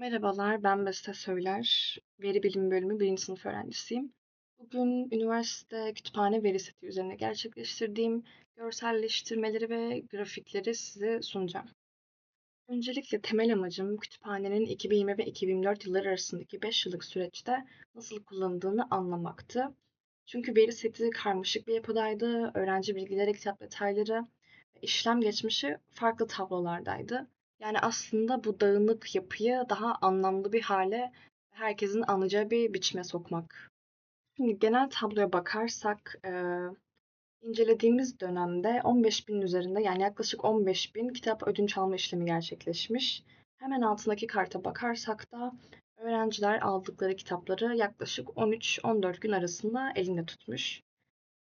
Merhabalar, ben Beste Söyler. Veri Bilimi Bölümü 1. sınıf öğrencisiyim. Bugün üniversite kütüphane veri seti üzerine gerçekleştirdiğim görselleştirmeleri ve grafikleri size sunacağım. Öncelikle temel amacım kütüphanenin 2020 ve 2024 yılları arasındaki 5 yıllık süreçte nasıl kullanıldığını anlamaktı. Çünkü veri seti karmaşık bir yapıdaydı, öğrenci bilgileri, kitap detayları işlem geçmişi farklı tablolardaydı. Yani aslında bu dağınık yapıyı daha anlamlı bir hale, herkesin anlayacağı bir biçime sokmak. Şimdi genel tabloya bakarsak, eee, incelediğimiz dönemde 15 binin üzerinde yani yaklaşık 15 bin kitap ödünç alma işlemi gerçekleşmiş. Hemen altındaki karta bakarsak da öğrenciler aldıkları kitapları yaklaşık 13-14 gün arasında elinde tutmuş.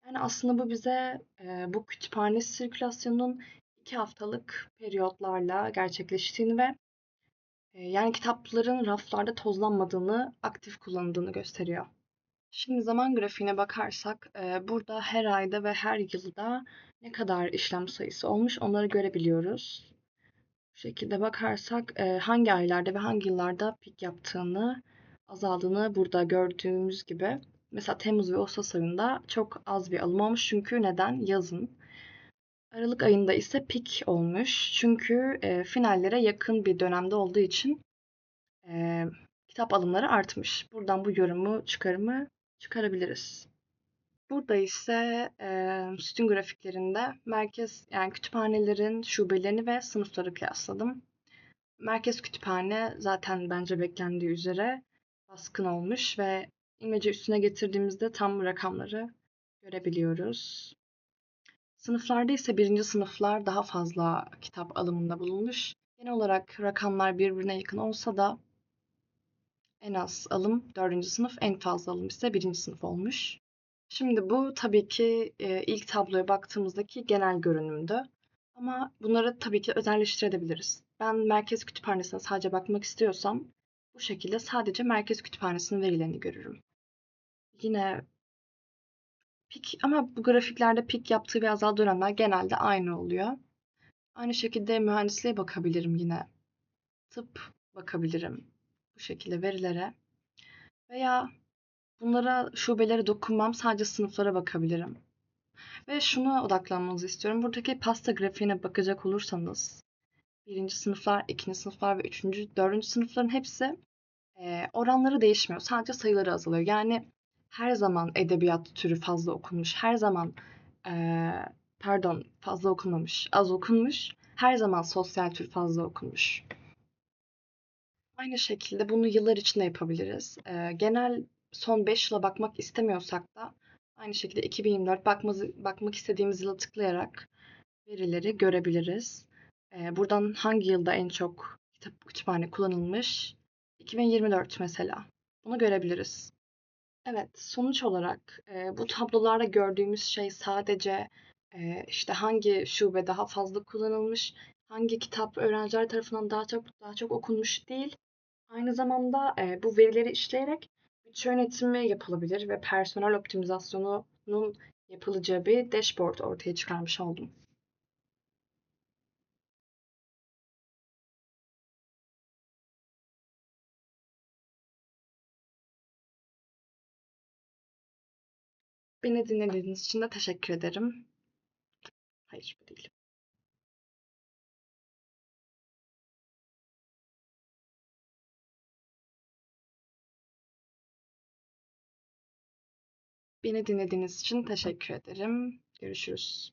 Yani aslında bu bize eee, bu kütüphane sirkülasyonunun iki haftalık periyotlarla gerçekleştiğini ve e, yani kitapların raflarda tozlanmadığını, aktif kullanıldığını gösteriyor. Şimdi zaman grafiğine bakarsak e, burada her ayda ve her yılda ne kadar işlem sayısı olmuş onları görebiliyoruz. Bu şekilde bakarsak e, hangi aylarda ve hangi yıllarda pik yaptığını, azaldığını burada gördüğümüz gibi. Mesela Temmuz ve Ağustos ayında çok az bir alım olmuş çünkü neden? Yazın. Aralık ayında ise pik olmuş. Çünkü e, finallere yakın bir dönemde olduğu için e, kitap alımları artmış. Buradan bu yorumu, çıkarımı çıkarabiliriz. Burada ise e, sütun grafiklerinde merkez yani kütüphanelerin şubelerini ve sınıfları kıyasladım. Merkez kütüphane zaten bence beklendiği üzere baskın olmuş ve imece üstüne getirdiğimizde tam rakamları görebiliyoruz. Sınıflarda ise birinci sınıflar daha fazla kitap alımında bulunmuş. Genel olarak rakamlar birbirine yakın olsa da en az alım dördüncü sınıf, en fazla alım ise birinci sınıf olmuş. Şimdi bu tabii ki e, ilk tabloya baktığımızdaki genel görünümdü. Ama bunları tabii ki özelleştirebiliriz. Ben merkez kütüphanesine sadece bakmak istiyorsam bu şekilde sadece merkez kütüphanesinin verilerini görürüm. Yine Pik ama bu grafiklerde pik yaptığı ve azaldığı dönemler genelde aynı oluyor. Aynı şekilde mühendisliğe bakabilirim yine. Tıp bakabilirim bu şekilde verilere. Veya bunlara şubelere dokunmam sadece sınıflara bakabilirim. Ve şuna odaklanmanızı istiyorum. Buradaki pasta grafiğine bakacak olursanız birinci sınıflar, ikinci sınıflar ve üçüncü, dördüncü sınıfların hepsi e, oranları değişmiyor. Sadece sayıları azalıyor. Yani her zaman edebiyat türü fazla okunmuş. Her zaman eee, pardon fazla okunmamış. Az okunmuş. Her zaman sosyal tür fazla okunmuş. Aynı şekilde bunu yıllar içinde yapabiliriz. Eee, genel son 5 yıla bakmak istemiyorsak da aynı şekilde 2024 bakmazı, bakmak istediğimiz yıla tıklayarak verileri görebiliriz. Eee, buradan hangi yılda en çok kitap kütüphane kullanılmış? 2024 mesela. Bunu görebiliriz. Evet, sonuç olarak e, bu tablolarda gördüğümüz şey sadece e, işte hangi şube daha fazla kullanılmış, hangi kitap öğrenciler tarafından daha çok daha çok okunmuş değil. Aynı zamanda e, bu verileri işleyerek bütçe yönetimi yapılabilir ve personel optimizasyonunun yapılacağı bir dashboard ortaya çıkarmış oldum. Beni dinlediğiniz için de teşekkür ederim. Hayır, bu değil. Beni dinlediğiniz için teşekkür ederim. Görüşürüz.